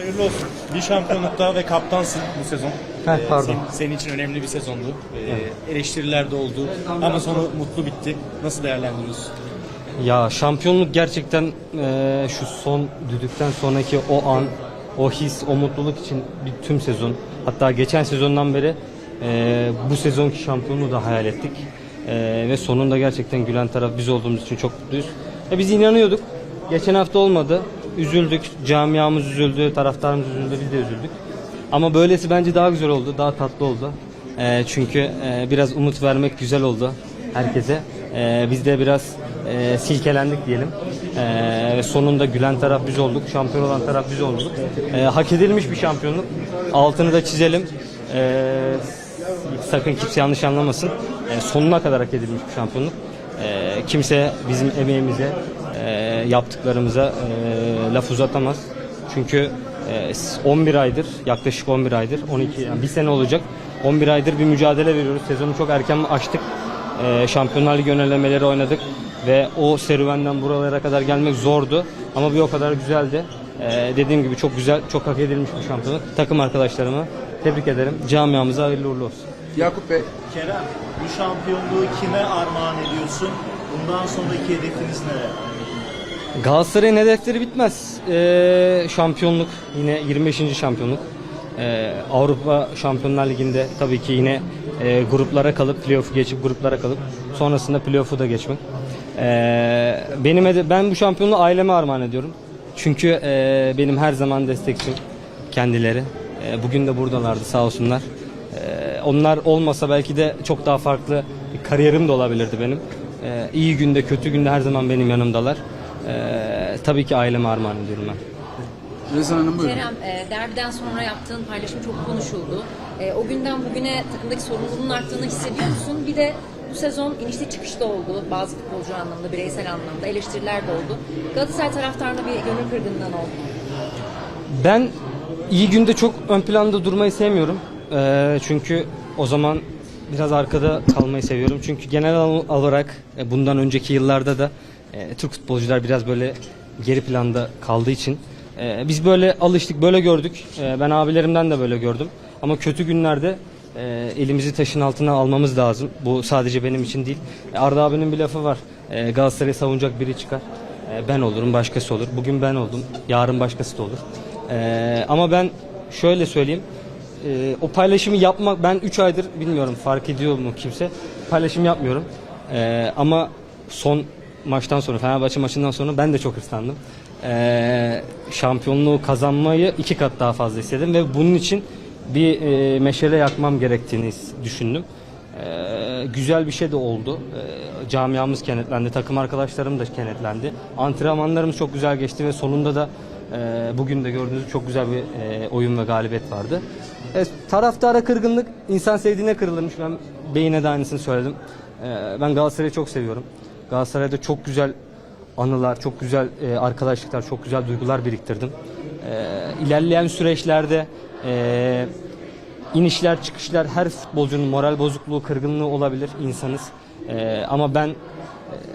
Hayırlı olsun. Bir şampiyonlukta ve kaptansın bu sezon. Heh, Ee, pardon. Senin, senin için önemli bir sezondu. Ee, Eleştiriler de oldu ama sonu mutlu bitti. Nasıl değerlendiriyorsun? Ya şampiyonluk gerçekten eee, şu son düdükten sonraki o an, o his, o mutluluk için bir tüm sezon. Hatta geçen sezondan beri eee, bu sezonki şampiyonluğu da hayal ettik. Eee, ve sonunda gerçekten gülen taraf biz olduğumuz için çok mutluyuz. E, biz inanıyorduk. Geçen hafta olmadı. Üzüldük. Camiamız üzüldü, taraftarımız üzüldü, biz de üzüldük. Ama böylesi bence daha güzel oldu, daha tatlı oldu. Eee, çünkü eee, biraz umut vermek güzel oldu herkese. Eee, biz de biraz eee, silkelendik diyelim. Ve sonunda gülen taraf biz olduk, şampiyon olan taraf biz olduk. Eee, hak edilmiş bir şampiyonluk. Altını da çizelim. Eee, sakın kimse yanlış anlamasın. Eee, sonuna kadar hak edilmiş bir şampiyonluk. Eee, kimse bizim emeğimize, eee, yaptıklarımıza eee, laf uzatamaz. Çünkü e, 11 aydır, yaklaşık 11 aydır, 12 yani bir sene olacak. 11 aydır bir mücadele veriyoruz. Sezonu çok erken açtık. E, Şampiyonlar Ligi önelemeleri oynadık ve o serüvenden buralara kadar gelmek zordu ama bir o kadar güzeldi. E, dediğim gibi çok güzel, çok hak edilmiş bir şampiyonluk. Takım arkadaşlarımı tebrik ederim. Camiamıza hayırlı uğurlu olsun. Yakup Bey, Kerem, bu şampiyonluğu kime armağan ediyorsun? Bundan sonraki hedefiniz neler? Galatasaray'ın hedefleri bitmez. Ee, şampiyonluk yine 25. şampiyonluk. Ee, Avrupa Şampiyonlar Ligi'nde tabii ki yine e, gruplara kalıp playoff'u geçip gruplara kalıp sonrasında playoff'u da geçmek. Ee, benim ben bu şampiyonluğu aileme armağan ediyorum. Çünkü e, benim her zaman destekçim kendileri. E, bugün de buradalardı sağ olsunlar. E, onlar olmasa belki de çok daha farklı bir kariyerim de olabilirdi benim. E, iyi günde kötü günde her zaman benim yanımdalar. Ee, tabii ki aileme armağan ediyorum ben. Rezan Hanım buyurun. Kerem, e, derbiden sonra yaptığın paylaşım çok konuşuldu. E, o günden bugüne takımdaki sorumluluğun arttığını hissediyor musun? Bir de bu sezon inişli çıkışta oldu. Bazı futbolcu anlamda, bireysel anlamda eleştiriler de oldu. Galatasaray taraftarına bir gönül kırgınlığından oldu. Ben iyi günde çok ön planda durmayı sevmiyorum. Ee, çünkü o zaman biraz arkada kalmayı seviyorum. Çünkü genel olarak e, bundan önceki yıllarda da e, Türk futbolcular biraz böyle geri planda kaldığı için e, biz böyle alıştık, böyle gördük. E, ben abilerimden de böyle gördüm. Ama kötü günlerde e, elimizi taşın altına almamız lazım. Bu sadece benim için değil. E, Arda abinin bir lafı var. E, Galatasaray'ı savunacak biri çıkar. E, ben olurum, başkası olur. Bugün ben oldum, yarın başkası da olur. E, ama ben şöyle söyleyeyim. E, o paylaşımı yapmak, ben 3 aydır bilmiyorum fark ediyor mu kimse. Paylaşım yapmıyorum. E, ama son maçtan sonra, Fenerbahçe maçından sonra ben de çok hırslandım. E, şampiyonluğu kazanmayı iki kat daha fazla istedim ve bunun için bir e, meşale yakmam gerektiğini düşündüm. Ee, güzel bir şey de oldu. Ee, camiamız kenetlendi, takım arkadaşlarım da kenetlendi. Antrenmanlarımız çok güzel geçti ve sonunda da e, bugün de gördüğünüz çok güzel bir e, oyun ve galibiyet vardı. E, taraftara kırgınlık, insan sevdiğine kırılırmış. Ben Bey'ine de aynısını söyledim. E, ben Galatasaray'ı çok seviyorum. Galatasaray'da çok güzel anılar, çok güzel e, arkadaşlıklar, çok güzel duygular biriktirdim. E, ilerleyen süreçlerde e, İnişler çıkışlar her futbolcunun moral bozukluğu, kırgınlığı olabilir insanız. Ee, ama ben e,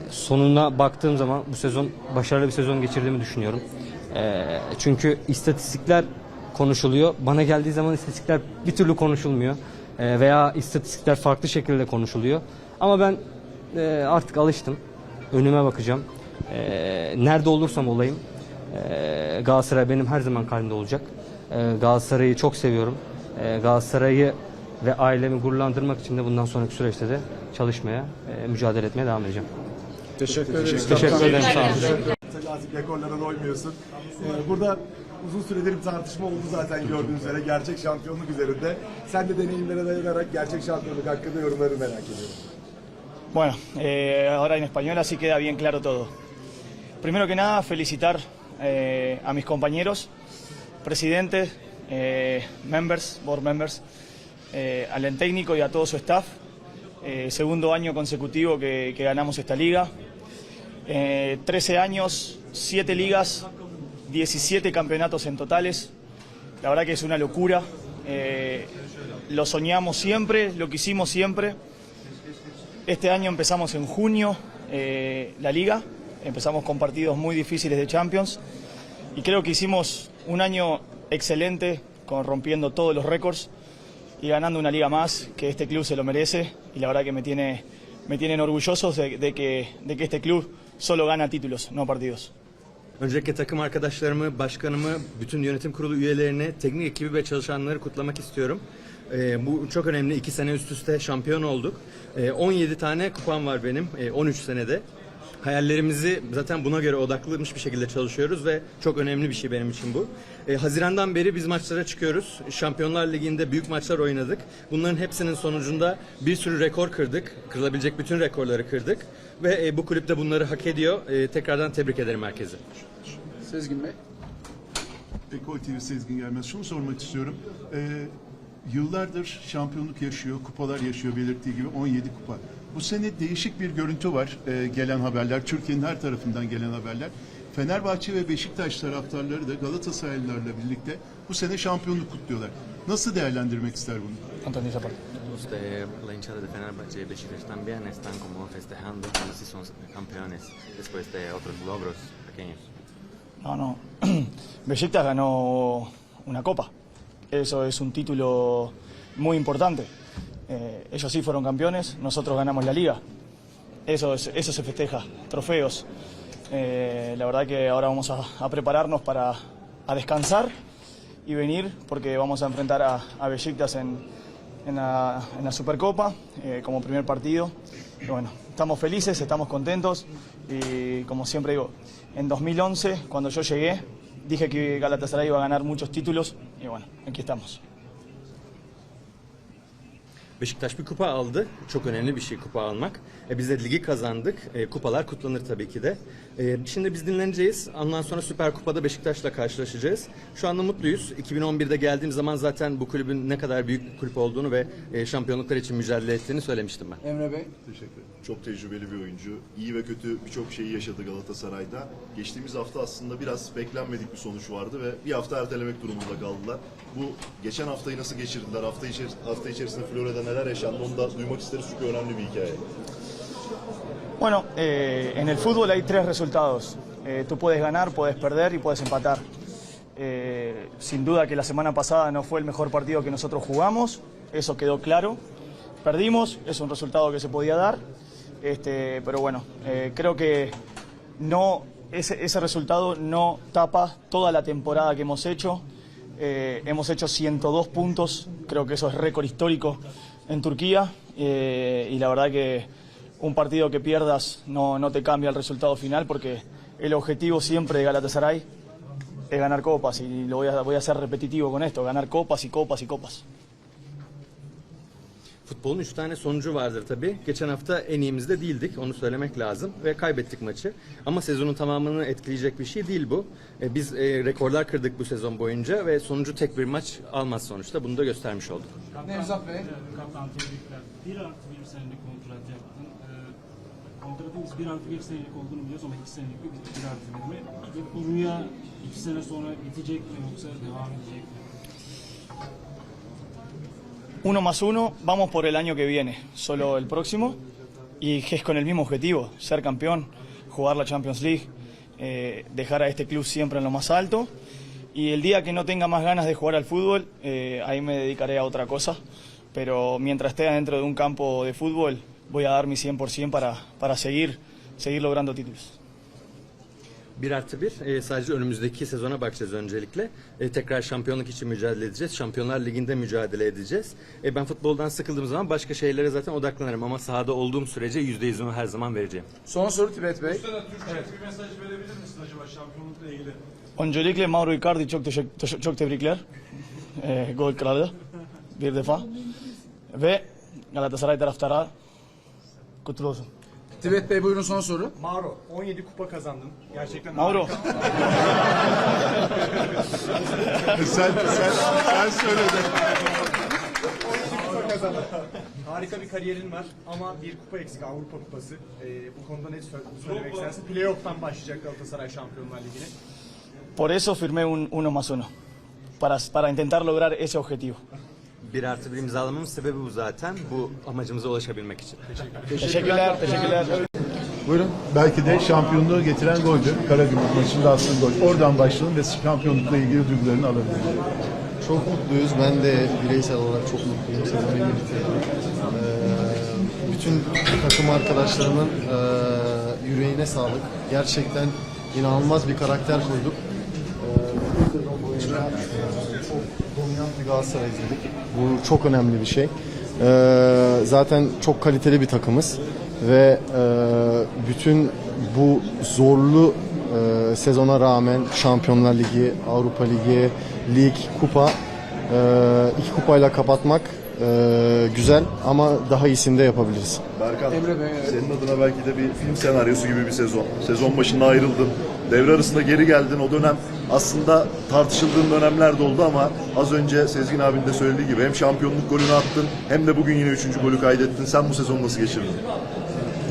sonuna baktığım zaman bu sezon başarılı bir sezon geçirdiğimi düşünüyorum. Ee, çünkü istatistikler konuşuluyor. Bana geldiği zaman istatistikler bir türlü konuşulmuyor. Ee, veya istatistikler farklı şekilde konuşuluyor. Ama ben e, artık alıştım. Önüme bakacağım. Ee, nerede olursam olayım ee, Galatasaray benim her zaman kalbimde olacak. Ee, Galatasaray'ı çok seviyorum. Ee, Galatasaray'ı ve ailemi gururlandırmak için de bundan sonraki süreçte de çalışmaya, e, mücadele etmeye devam edeceğim. Teşekkür ederiz. Teşekkür ederim. Sağ olun. Klasik rekorlara doymuyorsun. Ee, burada uzun süredir bir tartışma oldu zaten gördüğünüz üzere gerçek şampiyonluk üzerinde. Sen de deneyimlere dayanarak gerçek şampiyonluk hakkında yorumları merak ediyorum. Bueno, eh, ahora en español así queda bien claro todo. Primero que nada, felicitar eh, a mis compañeros, presidente, eh, members, board members, eh, al técnico y a todo su staff. Segundo año consecutivo que, ganamos esta liga. Eh, 13 años, 7 ligas, 17 campeonatos en totales. La verdad que es una locura. Lo soñamos siempre, lo quisimos siempre. Este año empezamos en junio eh, la liga, empezamos con partidos muy difíciles de Champions y creo que hicimos un año excelente, con rompiendo todos los récords y ganando una liga más, que este club se lo merece y la verdad que me tiene, me tienen orgullosos de, de que, de que este club solo gana títulos, no partidos. Öncelikle takım arkadaşlarımı, başkanımı, bütün yönetim kurulu üyelerini, teknik ekibi ve çalışanları kutlamak istiyorum. Ee, bu çok önemli. İki sene üst üste şampiyon olduk. Ee, 17 tane kupam var benim. Ee, 13 senede. Hayallerimizi zaten buna göre odaklanmış bir şekilde çalışıyoruz ve çok önemli bir şey benim için bu. Ee, Haziran'dan beri biz maçlara çıkıyoruz. Şampiyonlar Ligi'nde büyük maçlar oynadık. Bunların hepsinin sonucunda bir sürü rekor kırdık. Kırılabilecek bütün rekorları kırdık. Ve e, bu kulüp de bunları hak ediyor. Ee, tekrardan tebrik ederim herkese. Sezgin Bey. Ekol TV Sezgin Gelmez. Şunu sormak istiyorum. Ee, yıllardır şampiyonluk yaşıyor, kupalar yaşıyor belirttiği gibi 17 kupa. Bu sene değişik bir görüntü var ee, gelen haberler, Türkiye'nin her tarafından gelen haberler. Fenerbahçe ve Beşiktaş taraftarları da Galatasaraylılarla birlikte bu sene şampiyonluk kutluyorlar. Nasıl değerlendirmek ister bunu? Esa parte. Usted, la hinchada de Fenerbahce y Beşiktaş también están como festejando como si son campeones después de otros logros pequeños. No, no. Besiktas ganó una copa. Eso es un título muy importante. Eh, ellos sí fueron campeones, nosotros ganamos la liga. Eso, es- eso se festeja, trofeos. Eh, la verdad que ahora vamos a, prepararnos para a descansar y venir porque vamos a enfrentar a, a Besiktas en, en la, Supercopa eh, como primer partido. Bueno, estamos felices, estamos contentos y como siempre digo, en 2011 cuando yo llegué dije que Galatasaray iba a ganar muchos títulos y bueno, aquí estamos. Beşiktaş bir kupa aldı. Çok önemli bir şey kupa almak. E, biz de ligi kazandık. E, kupalar kutlanır tabii ki de. E, şimdi biz dinleneceğiz. Ondan sonra Süper Kupa'da Beşiktaş'la karşılaşacağız. Şu anda mutluyuz. 2011'de geldiğim zaman zaten bu kulübün ne kadar büyük bir kulüp olduğunu ve e, şampiyonluklar için mücadele ettiğini söylemiştim ben. Emre Bey. Teşekkür ederim. Çok tecrübeli bir oyuncu. İyi ve kötü birçok şeyi yaşadı Galatasaray'da. Geçtiğimiz hafta aslında biraz beklenmedik bir sonuç vardı ve bir hafta ertelemek durumunda kaldılar. Bu geçen haftayı nasıl geçirdiler? Hafta, içer hafta içerisinde Florya'da neler yaşandı? Onu da duymak isteriz çünkü önemli bir. Bueno, eh, en el fútbol hay tres resultados. Eh, tú puedes ganar, puedes perder y puedes empatar. Eh, sin duda que la semana pasada no fue el mejor partido que nosotros jugamos, eso quedó claro. Perdimos, es un resultado que se podía dar, este, pero bueno, creo que no, ese, resultado no tapa toda la temporada que hemos hecho. Hemos hecho 102 puntos, creo que eso es récord histórico en Turquía eh, y la verdad que un partido que pierdas no, no te cambia el resultado final porque el objetivo siempre de Galatasaray es ganar copas y lo voy a, voy a ser repetitivo con esto, ganar copas y copas y copas. Futbolun 3 tane sonucu vardır tabii. Geçen hafta en iyimizde değildik. Onu söylemek lazım. Ve kaybettik maçı. Ama sezonun tamamını etkileyecek bir şey değil bu. E, biz e, rekorlar kırdık bu sezon boyunca ve sonucu tek bir maç almaz sonuçta. Bunu da göstermiş olduk. Nevzat Bey. Kaptan tebrikler. Bir artı bir senelik kontrat yaptın. Ee, kontratımız bir artı bir senelik olduğunu biliyoruz ama iki senelik bir, bir artı bir mi? Ve bu rüya iki sene sonra bitecek mi yoksa devam edecek mi? Uno más uno, vamos por el año que viene, solo el próximo, y es con el mismo objetivo, ser campeón, jugar la Champions League, eh, dejar a este club siempre en lo más alto. Y el día que no tenga más ganas de jugar al fútbol, eh, ahí me dedicaré a otra cosa. Pero mientras esté dentro de un campo de fútbol, voy a dar mi 100% para, para seguir, seguir logrando títulos. Bir artı bir. e, sadece önümüzdeki sezona bakacağız öncelikle. E, tekrar şampiyonluk için mücadele edeceğiz. Şampiyonlar Ligi'nde mücadele edeceğiz. E, ben futboldan sıkıldığım zaman başka şeylere zaten odaklanırım. Ama sahada olduğum sürece yüzde yüzümü her zaman vereceğim. Son soru Tibet Bey. Öncelikle Mauro Icardi çok teşekkür, çok tebrikler. Ee, gol kralı. Bir defa. Ve Galatasaray taraftarı kutlu olsun. Tibet Bey buyurun son soru. Mauro 17 kupa kazandın. Gerçekten Mauro, sen, sen, sen söyledin. kupa kazandın. Harika bir kariyerin var ama bir kupa eksik Avrupa Kupası. Ee, bu konuda ne sö- söylemek istersin? Playoff'tan başlayacak Galatasaray Şampiyonlar Ligi'ne. por eso firmé un uno más uno. Para, para intentar lograr ese objetivo. Bir artı bir imzalamamın sebebi bu zaten. Bu amacımıza ulaşabilmek için. Teşekkürler, teşekkürler. Buyurun. Belki de şampiyonluğu getiren goldü. Karagümrük maçında aslında gol. Oradan başlayalım ve şampiyonlukla ilgili duygularını alabilirim. Çok mutluyuz. Ben de bireysel olarak çok mutluyum sezonu birlikte. Ee, bütün takım arkadaşlarımın e, yüreğine sağlık. Gerçekten inanılmaz bir karakter kurduk. Ee, bu sezon boyunca çok dominant bir Galatasaray izledik. Bu çok önemli bir şey. Ee, zaten çok kaliteli bir takımız ve e, bütün bu zorlu e, sezona rağmen Şampiyonlar Ligi, Avrupa Ligi, lig, kupa e, iki kupayla kapatmak e, güzel ama daha iyisini de yapabiliriz. Berkan, Emre Bey, evet. senin adına belki de bir film senaryosu gibi bir sezon. Sezon başında ayrıldın. Devre arasında geri geldin. O dönem aslında tartışıldığın dönemler de oldu ama az önce Sezgin abinin de söylediği gibi hem şampiyonluk golünü attın hem de bugün yine üçüncü golü kaydettin. Sen bu sezonu nasıl geçirdin?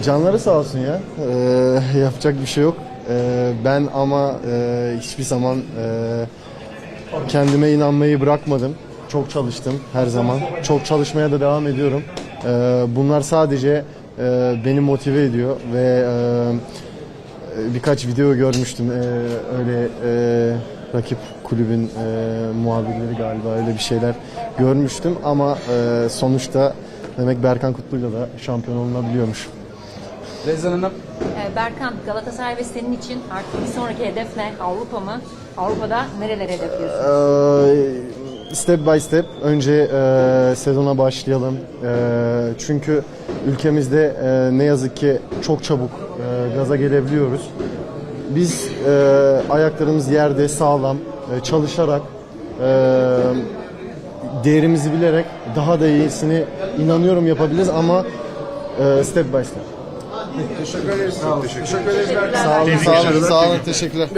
Canları sağ olsun ya. Ee, yapacak bir şey yok. Ee, ben ama e, hiçbir zaman e, kendime inanmayı bırakmadım. Çok çalıştım her zaman. Çok çalışmaya da devam ediyorum. Ee, bunlar sadece e, beni motive ediyor ve e, birkaç video görmüştüm. Ee, öyle e, rakip kulübün e, muhabirleri galiba öyle bir şeyler görmüştüm ama e, sonuçta demek Berkan Kutlu'yla da şampiyon olunabiliyormuş. Rezan Hanım. Ee, Berkan, Galatasaray ve senin için artık bir sonraki hedef ne? Avrupa mı? Avrupa'da nerelere hedefliyorsun? Ee, step by step önce e, sezona başlayalım. E, çünkü ülkemizde e, ne yazık ki çok çabuk e, gaza gelebiliyoruz. Biz e, ayaklarımız yerde sağlam e, çalışarak e, değerimizi bilerek daha da iyisini inanıyorum yapabiliriz ama e, step by step. Teşekkür ederiz. Teşekkür ederiz. Sağ olun, sağ olun, sağ olun. Teşekkürler.